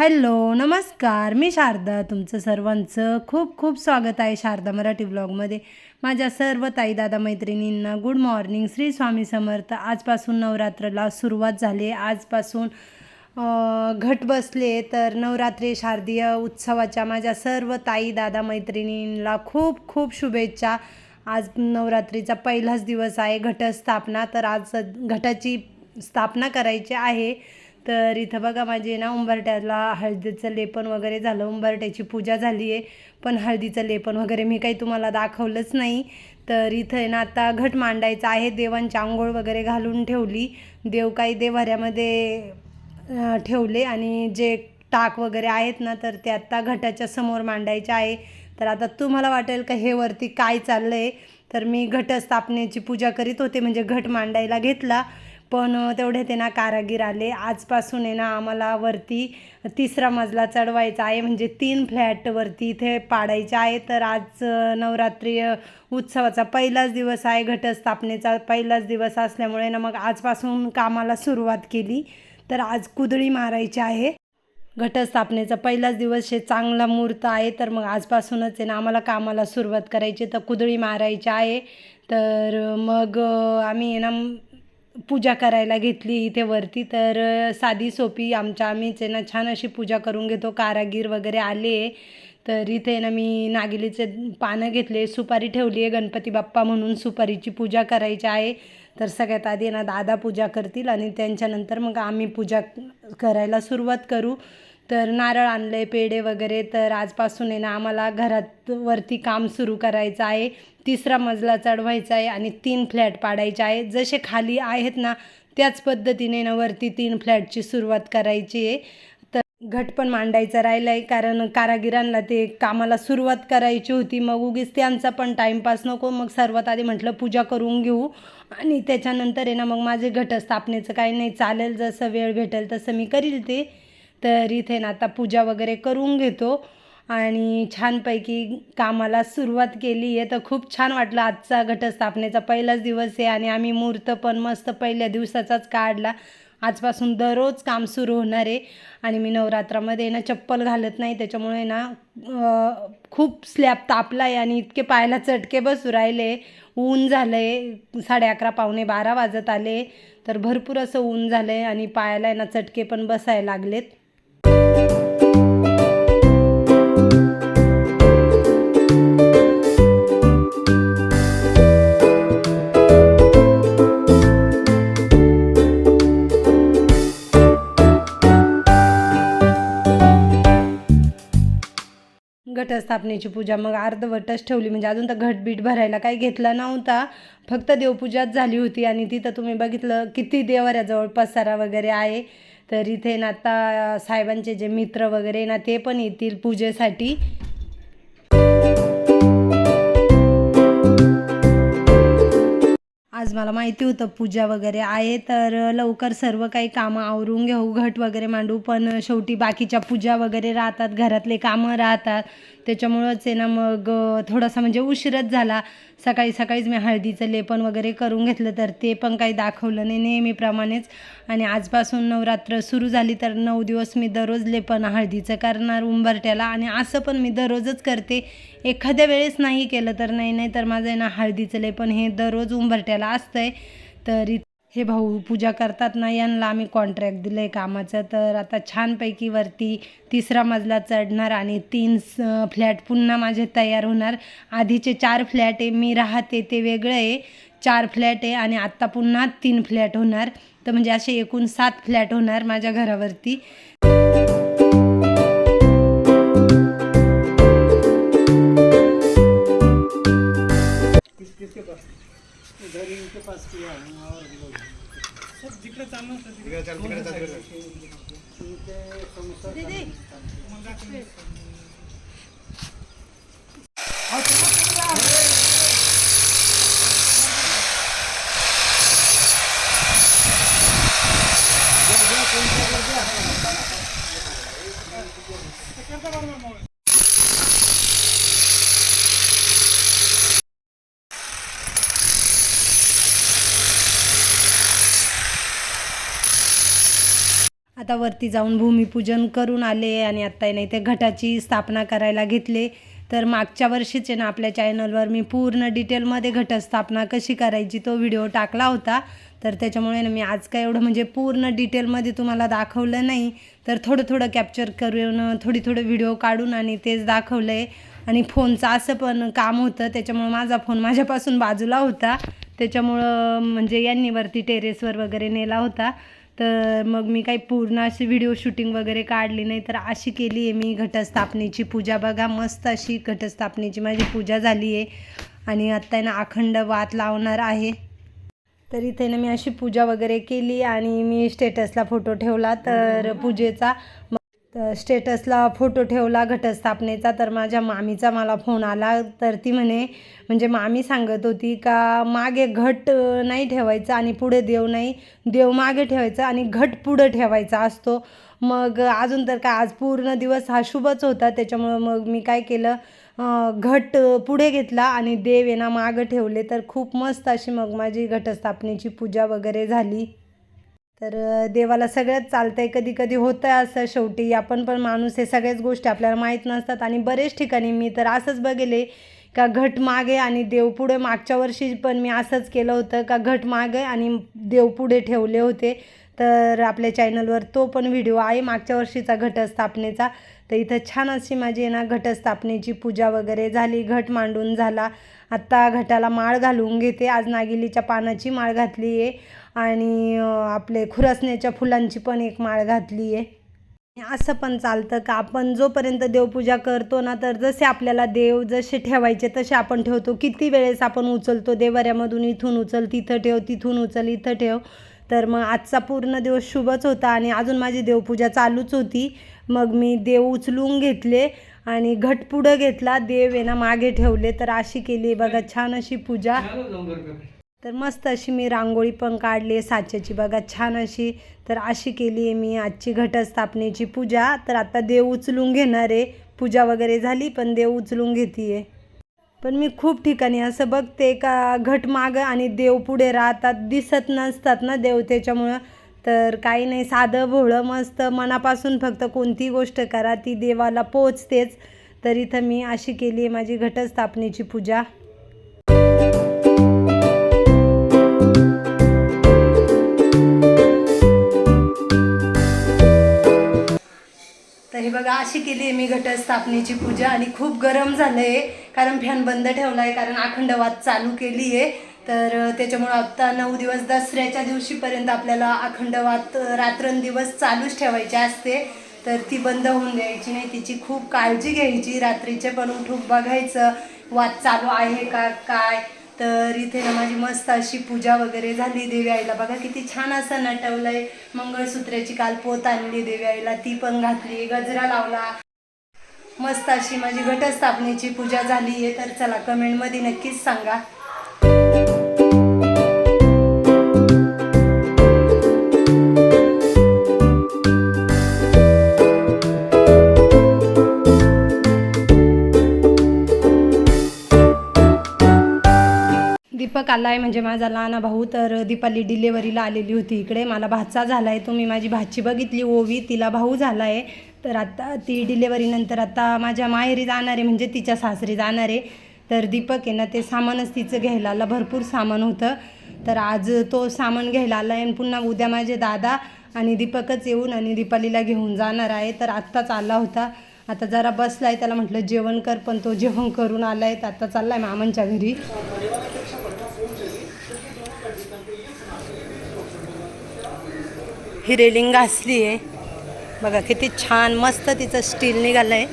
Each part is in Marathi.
हॅलो नमस्कार. मी शारदा तुमचं सर्वांचं खूप खूप स्वागत आहे शारदा मराठी ब्लॉगमध्ये. माझ्या सर्व ताई दादा मैत्रिणींना गुड मॉर्निंग श्री स्वामी समर्थ. आजपासून नवरात्राला सुरुवात झाली. आहे आजपासून घट बसले तर नवरात्री शारदीय उत्सवाच्या माझ्या सर्व ताई दादा मैत्रिणींना खूप खूप शुभेच्छा. आज नवरात्रीचा पहिलाच दिवस आहे घटस्थापना. तर आज घटाची स्थापना करायची आहे. तर इथं बघा माझे ना उंबरट्याला हळदीचं लेपन वगैरे झालं. उंबरट्याची पूजा झाली आहे. पण हळदीचं लेपन वगैरे मी काही तुम्हाला दाखवलंच नाही. तर इथं आहे ना आता घट मांडायचा आहे. देवांची आंघोळ वगैरे घालून ठेवली. देव काही देवाऱ्यामध्ये ठेवले आणि जे टाक वगैरे आहेत ना तर ते आत्ता घटाच्या समोर मांडायचे आहे. तर आता तुम्हाला वाटेल का हे वरती काय चाललं आहे तर मी घटस्थापनेची पूजा करीत होते. म्हणजे घट मांडायला घेतला. पण तेवढे ते ना कारागीर आले. आजपासून आहे ना आम्हाला वरती तिसरा मजला चढवायचा आहे. म्हणजे तीन फ्लॅटवरती इथे पाडायचे आहे. तर आज नवरात्री उत्सवाचा पहिलाच दिवस आहे. घटस्थापनेचा पहिलाच दिवस असल्यामुळे ना मग आजपासून कामाला सुरुवात केली. तर आज कुदळी मारायची आहे. घटस्थापनेचा पहिलाच दिवस हे चांगला मुहूर्त आहे. तर मग आजपासूनच आहे ना आम्हाला कामाला सुरुवात करायची. तर कुदळी मारायची आहे. तर मग आम्ही आहे ना पूजा करायला घेतली इथे वरती. तर साधी सोपी आमच्या आम्हीच आहे ना छान अशी पूजा करून घेतो. कारागीर वगैरे आले तर इथे ना मी नागिलीचे पानं घेतले सुपारी ठेवली आहे गणपती बाप्पा म्हणून सुपारीची पूजा करायची आहे. तर सगळ्यात आधी ना दादा पूजा करतील आणि त्यांच्यानंतर मग आम्ही पूजा करायला सुरुवात करू. तर नारळ आणलं आहे पेढे वगैरे. तर आजपासून आहे ना आम्हाला घरात वरती काम सुरू करायचं आहे. तिसरा मजला चढवायचा आहे आणि तीन फ्लॅट पाडायचे आहे. जसे खाली आहेत ना त्याच पद्धतीने ना वरती तीन फ्लॅटची सुरुवात करायची आहे. तर घट पण मांडायचं राहिलं आहे कारण कारागिरांना ते कामाला सुरुवात करायची होती. मग उगीच त्यांचा पण टाईमपास नको. मग सर्वात आधी म्हटलं पूजा करून घेऊ. आणि त्याच्यानंतर आहे ना मग माझे घटस्थापनेचं काही नाही. चालेल जसं वेळ भेटेल तसं मी करील ते. तर इथे ना आता पूजा वगैरे करून घेतो. आणि छानपैकी कामाला सुरुवात केली आहे. तर खूप छान वाटलं आजचा घटस्थापनेचा पहिलाच दिवस आहे आणि आम्ही मुहूर्त पण मस्त पहिल्या दिवसाचाच काढला. आजपासून दररोज काम सुरू होणार आहे. आणि मी नवरात्रामध्ये ना चप्पल घालत नाही. त्याच्यामुळे ना खूप स्लॅब तापला आहे आणि इतके पायाला चटके बसू राहिले ऊन झालं आहे साडे अकरा पावणे बारा वाजत आले तर भरपूर असं ऊन झालं आहे आणि पायाला आहे ना चटके पण बसायला लागलेत. घटस्थापनेची पूजा मग अर्धवटच ठेवली. म्हणजे अजून तर घटबीट भरायला काही घेतला नव्हता. फक्त देवपूजाच झाली होती आणि तिथं तुम्ही बघितलं किती देवाऱ्याजवळ पसारा वगैरे आहे. तर इथे ना आता साहेबांचे जे मित्र वगैरे ना ते पण येतील पूजेसाठी. आज मला माहिती होतं पूजा वगैरे आहे तर लवकर सर्व काही कामं आवरून घेऊ. घट वगैरे मांडू पण शेवटी बाकीच्या पूजा वगैरे राहतात घरातले कामं राहतात. त्याच्यामुळंच आहे ना मग थोडासा म्हणजे उशीरच झाला. सकाळी सकाळीच मी हळदीचं लेपन वगैरे करून घेतलं तर ते पण काही दाखवलं नाही नेहमीप्रमाणेच. आणि आजपासून नवरात्र सुरू झाली तर नऊ दिवस मी दररोज लेपन हळदीचं करणार उंबरट्याला आणि असं पण मी दररोजच करते. एखाद्या वेळेस नाही केलं तर नाही नाही तर माझं आहे ना हळदीचं लेपन हे दररोज उंबरट्याला असतं तर तरी हे भाऊ पूजा करतात ना यांना आम्ही कॉन्ट्रॅक्ट दिलं आहे कामाचं. तर आता छानपैकी वरती तिसरा मजला चढणार आणि तीन स- फ्लॅट पुन्हा माझे तयार होणार. आधीचे चार फ्लॅट आहे मी राहते ते वेगळं आहे. चार फ्लॅट आहे आणि आत्ता पुन्हा तीन फ्लॅट होणार. तर म्हणजे असे एकूण सात फ्लॅट होणार माझ्या घरावरती. इधर इनके पास किया है और सब जिकडे चालू होतं तिकडे इनके समोसा आता वरती जाऊन भूमिपूजन करून आले आणि आत्ता नाही ते घटाची स्थापना करायला घेतले. तर मागच्या वर्षीच आहे ना आपल्या चॅनलवर मी पूर्ण डिटेलमध्ये घटस्थापना कशी करायची तो व्हिडिओ टाकला होता. तर त्याच्यामुळे ना मी आज काय एवढं म्हणजे पूर्ण डिटेलमध्ये तुम्हाला दाखवलं नाही. तर थोडं थोडं कॅप्चर करून थोडी थोडं व्हिडिओ काढून आणि तेच दाखवलं आहे आणि फोनचं असं पण काम होतं त्याच्यामुळं माझा फोन माझ्यापासून बाजूला होता. त्याच्यामुळं म्हणजे यांनी वरती टेरेसवर वगैरे नेला होता. तर मग मी काही पूर्ण अशी व्हिडिओ शूटिंग वगैरे काढली नाही तर अशी केली आहे मी घटस्थापनेची. पूजा बघा मस्त अशी घटस्थापनेची माझी पूजा झाली आहे आणि आत्ता आहे ना अखंड वात लावणार आहे. तर इथे ना मी अशी पूजा वगैरे केली आणि मी स्टेटसला फोटो ठेवला तर पूजेचा. तर स्टेटसला फोटो ठेवला घटस्थापनेचा तर माझ्या मामीचा मला फोन आला. तर ती म्हणे म्हणजे मामी सांगत होती का मागे घट नाही ठेवायचा आणि पुढे देव नाही देव मागे ठेवायचा आणि घट पुढं ठेवायचा असतो. मग अजून तर काय आज पूर्ण दिवस हा शुभच होता. त्याच्यामुळं मग मी काय केलं घट पुढे घेतला आणि देव आहे ना मागं ठेवले. तर खूप मस्त अशी मग माझी घटस्थापनेची पूजा वगैरे झाली. तर देवाला देवाला चालतं चालतंय कधी कधी होतं असं शेवटी. आपण पण माणूस हे सगळ्याच गोष्टी आपल्याला माहीत नसतात. आणि बरेच ठिकाणी मी तर असंच बघेले का घट मागे आणि देव पुढे. मागच्या वर्षी पण मी असंच केलं होतं का घट मागे आणि देव पुढे ठेवले होते. तर आपल्या चॅनलवर तो पण व्हिडिओ आहे मागच्या वर्षीचा घटस्थापनेचा. तर इथं छान अशी माझी आहे ना घटस्थापनेची पूजा वगैरे झाली घट मांडून झाला. आत्ता घटाला माळ घालून घेते. आज नागिलीच्या पानाची माळ घातली आहे. आणि आपले खुरसण्याच्या फुलांची पण एक माळ घातली आहे. असं पण चालतं का? आपण जोपर्यंत देवपूजा करतो ना तर जसे आपल्याला देव जसे ठेवायचे तसे आपण ठेवतो. किती वेळेस आपण उचलतो? देवाऱ्यामधून इथून उचल तिथं ठेव तिथून उचल इथं ठेव. तर मग आजचा पूर्ण दिवस शुभच होता आणि अजून माझी देवपूजा चालूच होती. मग मी देव उचलून घेतले आणि घट पुढं घेतला. देव आहे ना मागे ठेवले. तर अशी केली बघा छान अशी पूजा. तर मस्त अशी मी रांगोळी पण काढली आहे साच्याची बघा छान अशी. तर अशी केली आहे मी आजची घटस्थापनेची पूजा. तर आता देव उचलून घेणार आहे. पूजा वगैरे झाली पण देव उचलून घेते आहे पण मी खूप ठिकाणी असं बघते का घट मागं आणि देव पुढे राहतात दिसत नसतात ना देव त्याच्यामुळं. तर काही नाही साधं भोळं मस्त मनापासून फक्त कोणती गोष्ट करा ती देवाला पोचतेच. तर इथं मी अशी केली आहे माझी घटस्थापनेची पूजा. तर बघा अशी केली आहे मी घटस्थापनेची पूजा आणि खूप गरम झालं आहे कारण फॅन बंद ठेवला आहे कारण अखंड वाद चालू केली आहे. तर त्याच्यामुळं आत्ता नऊ दिवस दसऱ्याच्या दिवशीपर्यंत आपल्याला अखंड वाद रात्रंदिवस चालूच ठेवायचे असते. तर ती बंद होऊन द्यायची नाही. तिची खूप काळजी घ्यायची. रात्रीचे पण उठून बघायचं वाद चालू आहे का काय? तर इथे ना माझी मस्त अशी पूजा वगैरे झाली देवी आईला. बघा किती छान असं नटवलंय. मंगळसूत्राची काल पोत आणली देवी आईला. ती पण घातली गजरा लावला. मस्त अशी माझी घटस्थापनेची पूजा झाली आहे तर चला कमेंटमध्ये नक्कीच सांगा. काल आहे म्हणजे माझा लहाना भाऊ तर दीपाली डिलेवरीला आलेली होती इकडे. मला भाचा झाला आहे तुम्ही माझी भाची बघितली ओवी तिला भाऊ झाला आहे तर आता ती डिलेवरीनंतर आता माझ्या माहेरी जाणार आहे म्हणजे तिच्या सासरी जाणार. आहे तर दीपक आहे ना ते सामानच तिचं घ्यायला आलं भरपूर सामान होतं. तर आज तो सामान घ्यायला आला आहे आणि पुन्हा उद्या माझे दादा आणि दीपकच येऊन आणि दीपालीला घेऊन जाणार आहे. तर आत्ताच आला होता. आता जरा बसला आहे त्याला म्हटलं जेवण कर पण तो जेवण करून आला आहे तर चालला आहे मामांच्या घरी. ही रेलिंग घासली आहे. बघा किती छान मस्त तिचं स्टील निघालं आहे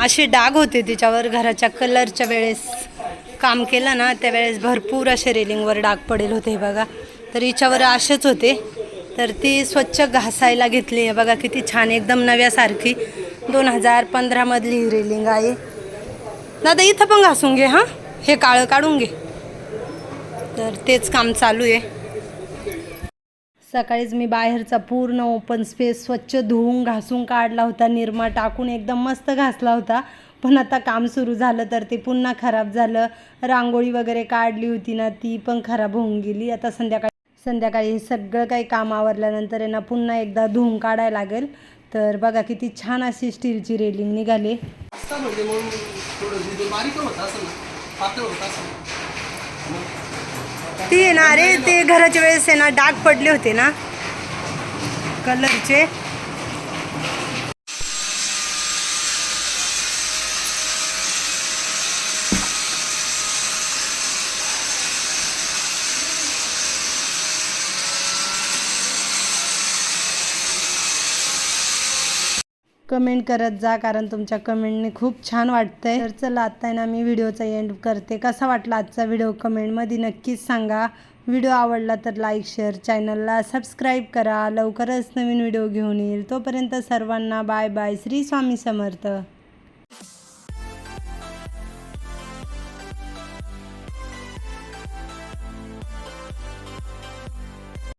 अशी डाग होते तिच्यावर घराच्या कलरच्या वेळेस. काम केलं ना त्यावेळेस भरपूर असे रेलिंगवर डाग पडेल होते हे बघा. तर हिच्यावर असेच होते. तर ती स्वच्छ घासायला घेतली आहे. बघा किती छान एकदम नव्यासारखी. दोन हजार पंधरामधली ही रेलिंग आहे. दादा इथं पण घासून घे हां. हे काळं काढून घे. तर तेच काम चालू आहे. सकाळीच मी बाहेरचा पूर्ण ओपन स्पेस स्वच्छ धुवून घासून काढला होता निरमा टाकून एकदम मस्त घासला होता. पण आता काम सुरू झालं तर ते पुन्हा खराब झालं. रांगोळी वगैरे काढली होती ना ती पण खराब होऊन गेली. आता संध्याकाळी संध्याकाळी हे सगळं काही काम आवरल्यानंतर आहे ना पुन्हा एकदा धुवून काढायला लागेल. तर बघा किती छान अशी स्टीलची रेलिंग निघाली. असं म्हणजे ती आहे. ना अरे ते घराच्या वेळेस आहे ना डाग पडले होते ना. कलरचे कमेंट करत जा कारण तुमच्या कमेंटने खूप छान वाटतंय. तर चला आता आहे ना मी व्हिडिओचा एंड करते. कसा वाटला आजचा व्हिडिओ? कमेंटमध्ये नक्कीच सांगा. व्हिडिओ आवडला तर लाईक शेअर चॅनलला सबस्क्राईब करा. लवकरच नवीन व्हिडिओ घेऊन येईल. तोपर्यंत सर्वांना बाय बाय श्री स्वामी समर्थ.